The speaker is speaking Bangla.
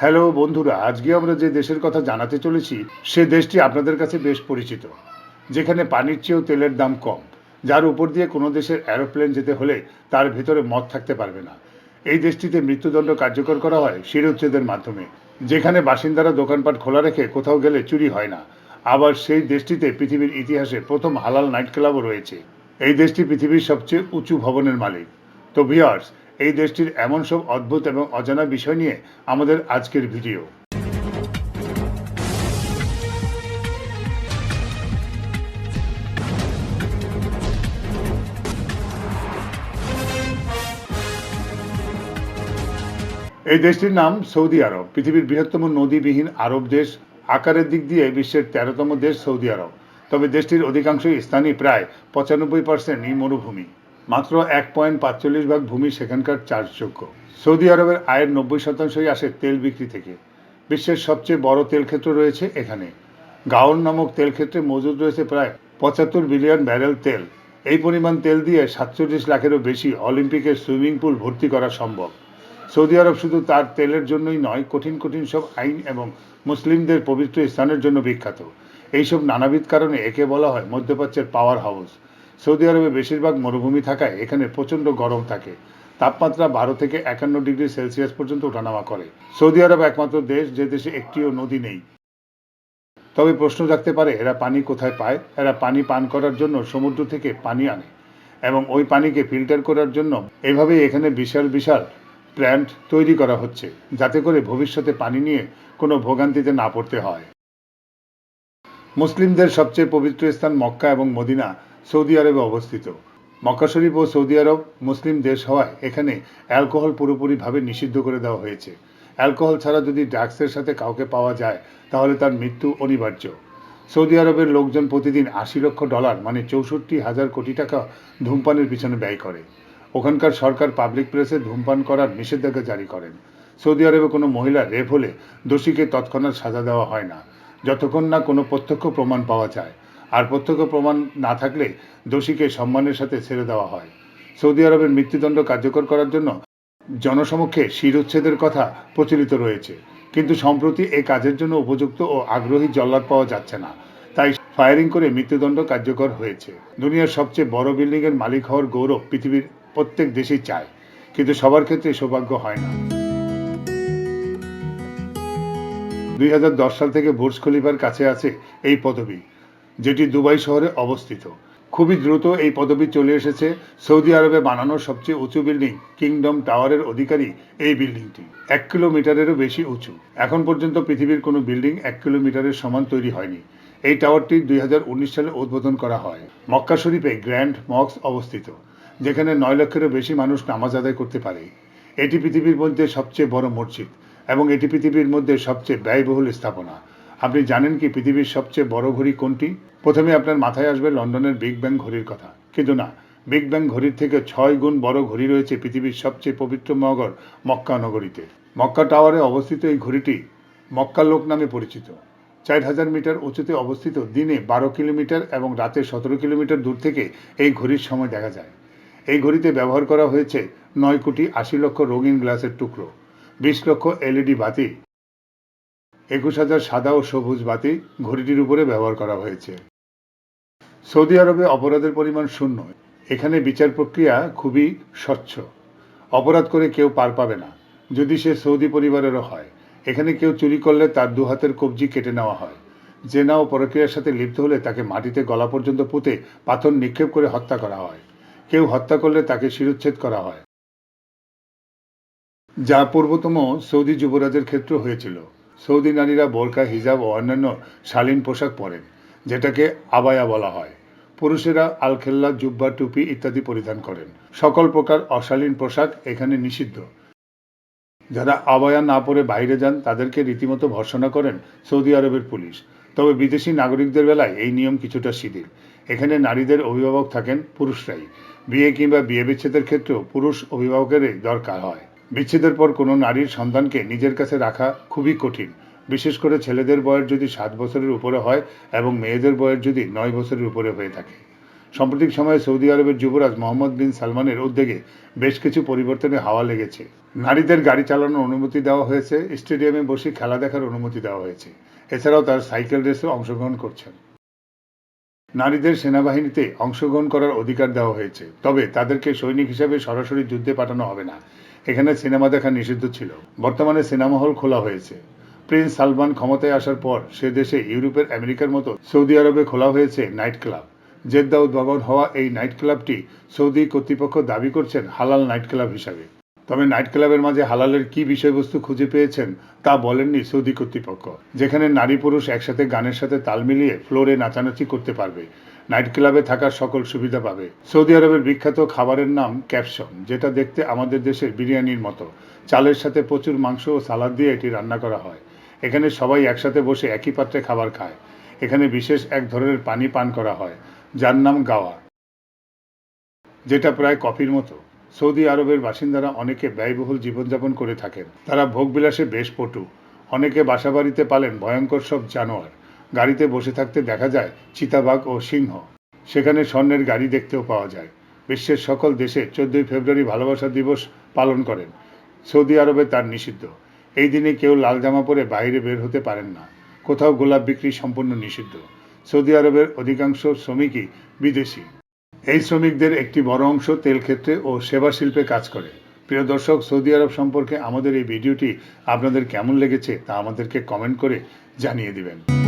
হ্যালো বন্ধুরা, আজকে আমরা যে দেশের কথা জানাতে চলেছি, সে দেশটি আপনাদের কাছে বেশ পরিচিত, যেখানে পানির চেয়েও তেলের দাম কম। যার উপর দিয়ে কোনো দেশের অ্যারোপ্লেন যেতে হলে তার ভেতরে মদ থাকতে পারবে না। এই দেশটিতে মৃত্যুদণ্ড কার্যকর করা হয় শিরোচ্ছেদের মাধ্যমে, যেখানে বাসিন্দারা দোকানপাট খোলা রেখে কোথাও গেলে চুরি হয় না। আবার সেই দেশটিতে পৃথিবীর ইতিহাসে প্রথম হালাল নাইট ক্লাবও রয়েছে। এই দেশটি পৃথিবীর সবচেয়ে উঁচু ভবনের মালিক। তো ভিওয়ার্স এই দেশটির এমন সব অদ্ভুত এবং অজানা বিষয় নিয়ে আমাদের আজকের ভিডিও। এই দেশটির নাম সৌদি আরব। পৃথিবীর বৃহত্তম নদীবিহীন আরব দেশ আকারের দিক দিয়ে বিশ্বের তেরোতম দেশ সৌদি আরব। তবে দেশটির অধিকাংশ স্থানই প্রায় পঁচানব্বই পার্সেন্টই মরুভূমি। মাত্র এক পয়েন্ট পাঁচচল্লিশ ভাগ ভূমি সেখানকার চাষযোগ্য। সৌদি আরবের আয়ের নব্বই শতাংশই আসে তেল বিক্রি থেকে। বিশ্বের সবচেয়ে বড় তেল ক্ষেত্র রয়েছে এখানে। গাওন নামক তেল ক্ষেত্রে মজুদ রয়েছে প্রায় পঁচাত্তর বিলিয়ন ব্যারেল তেল। এই পরিমাণ তেল দিয়ে সাতচল্লিশ লাখেরও বেশি অলিম্পিকের সুইমিং পুল ভর্তি করা সম্ভব। সৌদি আরব শুধু তার তেলের জন্যই নয়, কঠিন কঠিন সব আইন এবং মুসলিমদের পবিত্র স্থানের জন্য বিখ্যাত। এইসব নানাবিধ কারণে একে বলা হয় মধ্যপ্রাচ্যের পাওয়ার হাউস। সৌদি আরবে বেশিরভাগ মরুভূমি থাকায় এখানে প্রচণ্ড গরম থাকে। তাপমাত্রা বারো থেকে একান্ন ডিগ্রি সেলসিয়াস পর্যন্ত ওঠানামা করে। সৌদি আরব একমাত্র দেশ যে দেশে একটিও নদী নেই। তবে প্রশ্ন থাকতে পারে, এরা পানি কোথায় পায়? এরা পানি পান করার জন্য সমুদ্র থেকে পানি আনে এবং ওই পানিকে ফিল্টার করার জন্য এভাবেই এখানে বিশাল বিশাল প্ল্যান্ট তৈরি করা হচ্ছে, যাতে করে ভবিষ্যতে পানি নিয়ে কোনো ভোগান্তিতে না পড়তে হয়। মুসলিমদের সবচেয়ে পবিত্র স্থান মক্কা এবং মদিনা। সৌদি আরবে অবস্থিত। মক্কা শরীফ ও সৌদি আরব মুসলিম দেশ হওয়ায় এখানে অ্যালকোহল পুরোপুরিভাবে নিষিদ্ধ করে দেওয়া হয়েছে। অ্যালকোহল ছাড়া যদি ড্রাগসের সাথে কাউকে পাওয়া যায়, তাহলে তার মৃত্যু অনিবার্য। সৌদি আরবের লোকজন প্রতিদিন আশি লক্ষ ডলার মানে চৌষট্টি হাজার কোটি টাকা ধূমপানের পিছনে ব্যয় করে। ওখানকার সরকার পাবলিক প্লেসে ধূমপান করার নিষেধাজ্ঞা জারি করেন। সৌদি আরবে কোনো মহিলা রেপ হলে দোষীকে তৎক্ষণাৎ সাজা দেওয়া হয় না, যতক্ষণ না কোনো প্রত্যক্ষ প্রমাণ পাওয়া যায়। আর প্রত্যক্ষ প্রমাণ না থাকলে দোষীকে সম্মানের সাথে ছেড়ে দেওয়া হয়। সৌদি আরবের মৃত্যুদণ্ড কার্যকর করার জন্য জনসমক্ষে শিরোচ্ছেদের কথা প্রচলিত রয়েছে। কিন্তু সম্প্রতি এই কাজের জন্য উপযুক্ত ও আগ্রহী জল্লাদ পাওয়া যাচ্ছে না। তাই ফায়ারিং করে মৃত্যুদণ্ড কার্যকর হয়েছে। দুনিয়ার সবচেয়ে বড় বিল্ডিংয়ের মালিক হওয়ার গৌরব পৃথিবীর প্রত্যেক দেশেই চায়। কিন্তু সবার ক্ষেত্রে সৌভাগ্য হয় না। দুই হাজার দশ সাল থেকে বুর্জ খলিফার কাছে আছে এই পদবি। যেটি দুবাই শহরে অবস্থিত। খুবই দ্রুত এই পদবি চলে এসেছে সৌদি আরবে বানানো সবচেয়ে উঁচু বিল্ডিং, কিংডম টাওয়ারের অধিকারী এই বিল্ডিংটি। এক কিলোমিটারেরও বেশি উঁচু। এখন পর্যন্ত পৃথিবীর কোনো বিল্ডিং এক কিলোমিটারের সমান তৈরি হয়নি। এই টাওয়ারটি দুই হাজার উনিশ সালে উদ্বোধন করা হয়। মক্কা শরীফে গ্র্যান্ড মক্স অবস্থিত, যেখানে নয় লক্ষেরও বেশি মানুষ নামাজ আদায় করতে পারে। এটি পৃথিবীর মধ্যে সবচেয়ে বড় মসজিদ এবং এটি পৃথিবীর মধ্যে সবচেয়ে ব্যয়বহুল স্থাপনা। আপনি জানেন কি পৃথিবীর সবচেয়ে বড় ঘড়ি কোনটি? প্রথমে আপনার মাথায় আসবে লন্ডনের বিগ ব্যাং ঘড়ির কথা। কিন্তু না, বিগ ব্যাং ঘড়ির থেকে ছয় গুণ বড় ঘড়ি রয়েছে পৃথিবীর সবচেয়ে পবিত্র নগর মক্কা নগরীতে। মক্কা টাওয়ারে অবস্থিত এই ঘড়িটি মক্কা লোক নামে পরিচিত। চার হাজার মিটার উঁচুতে অবস্থিত, দিনে বারো কিলোমিটার এবং রাতে সতেরো কিলোমিটার দূর থেকে এই ঘড়ির সময় দেখা যায়। এই ঘড়িতে ব্যবহার করা হয়েছে নয় কোটি আশি লক্ষ রঙিন গ্লাসের টুকরো, বিশ লক্ষ এলইডি বাতি একুশ হাজার সাদা ও সবুজ বাতি ঘড়িটির উপরে ব্যবহার করা হয়েছে। সৌদি আরবে অপরাধের পরিমাণ শূন্য। এখানে বিচার প্রক্রিয়া খুবই স্বচ্ছ। অপরাধ করে কেউ পার পাবে না, যদি সে সৌদি পরিবারেরও হয়। এখানে কেউ চুরি করলে তার দু হাতের কবজি কেটে নেওয়া হয়। জেনা ও প্রক্রিয়ার সাথে লিপ্ত হলে তাকে মাটিতে গলা পর্যন্ত পুঁতে পাথর নিক্ষেপ করে হত্যা করা হয়। কেউ হত্যা করলে তাকে শিরোচ্ছেদ করা হয়। যা পূর্বতম সৌদি যুবরাজের ক্ষেত্র হয়েছিল। সৌদি নারীরা বোরকা, হিজাব ও অন্যান্য শালীন পোশাক পরেন, যেটাকে আবায়া বলা হয়। পুরুষেরা আলখেল্লা, জুব্বা, টুপি ইত্যাদি পরিধান করেন। সকল প্রকার অশালীন পোশাক এখানে নিষিদ্ধ। যারা আবায়া না পরে বাইরে যান, তাদেরকে রীতিমতো ভর্সনা করেন সৌদি আরবের পুলিশ। তবে বিদেশি নাগরিকদের বেলায় এই নিয়ম কিছুটা শিথিল। এখানে নারীদের অভিভাবক থাকেন পুরুষরাই। বিয়ে কিংবা বিয়ে বিচ্ছেদের ক্ষেত্রেও পুরুষ অভিভাবকেরই দরকার হয়। বিচ্ছেদের পর কোনো নারীর সন্তানকে নিজের কাছে রাখা খুবই কঠিন। বিশেষ করে ছেলেদের বয়স যদি সাত বছরের উপরে হয় এবং মেয়েদের বয়স যদি নয় বছরের উপরে হয়ে থাকে। সাম্প্রতিক সময়ে সৌদি আরবের যুবরাজ মোহাম্মদ বিন সালমানের উদ্যোগে বেশ কিছু পরিবর্তনের হাওয়া লেগেছে। নারীদের গাড়ি চালানোর অনুমতি দেওয়া হয়েছে, স্টেডিয়ামে বসে খেলা দেখার অনুমতি দেওয়া হয়েছে। এছাড়াও তার সাইকেল রেসে অংশগ্রহণ করছেন। নারীদের সেনাবাহিনীতে অংশগ্রহণ করার অধিকার দেওয়া হয়েছে, তবে তাদেরকে সৈনিক হিসেবে সরাসরি যুদ্ধে পাঠানো হবে না। এখানে সিনেমা দেখা নিষিদ্ধ ছিল। বর্তমানে সিনেমা হল খোলা হয়েছে। প্রিন্স সালমান ক্ষমতায় আসার পর সে দেশে ইউরোপের আমেরিকার মতো সৌদি আরবে খোলা হয়েছে নাইট ক্লাব। জেদ্দা উদ্ভাবন হওয়া এই নাইট ক্লাবটি সৌদি কর্তৃপক্ষ দাবি করছেন হালাল নাইট ক্লাব হিসাবে। তবে নাইট ক্লাবের মাঝে হালালের কি বিষয়বস্তু খুঁজে পেয়েছেন তা বলেননি সৌদি কর্তৃপক্ষ, যেখানে নারী পুরুষ একসাথে গানের সাথে তাল মিলিয়ে ফ্লোরে নাচানাচি করতে পারবে। নাইট ক্লাবে থাকার সকল সুবিধা পাবে। সৌদি আরবের বিখ্যাত খাবারের নাম ক্যাপসন যেটা দেখতে আমাদের দেশের বিরিয়ানির মতো। চালের সাথে প্রচুর মাংস ও সালাদ দিয়ে এটি রান্না করা হয়। এখানে সবাই একসাথে বসে একই পাত্রে খাবার খায়। এখানে বিশেষ এক ধরনের পানি পান করা হয়, যার নাম গাওয়া, যেটা প্রায় কফির মতো। সৌদি আরবের বাসিন্দারা অনেকে ব্যয়বহুল জীবনযাপন করে থাকেন। তারা ভোগবিলাসে বেশ পটু। অনেকে বাসাবাড়িতে পালেন ভয়ঙ্কর সব জানোয়ার। গাড়িতে বসে থাকতে দেখা যায় চিতাবাঘ ও সিংহ। সেখানে স্বর্ণের গাড়ি দেখতেও পাওয়া যায়। বিশ্বের সকল দেশে চোদ্দই ফেব্রুয়ারি ভালোবাসা দিবস পালন করেন। সৌদি আরবে তার নিষিদ্ধ। এই দিনে কেউ লাল জামা পরে বাইরে বের হতে পারেন না। কোথাও গোলাপ বিক্রি সম্পূর্ণ নিষিদ্ধ। সৌদি আরবের অধিকাংশ শ্রমিকই বিদেশি। এই শ্রমিকদের একটি বড় অংশ তেল ক্ষেত্রে ও সেবা শিল্পে কাজ করে। প্রিয় দর্শক, সৌদি আরব সম্পর্কে আমাদের এই ভিডিওটি আপনাদের কেমন লেগেছে তা আমাদেরকে কমেন্ট করে জানিয়ে দিবেন।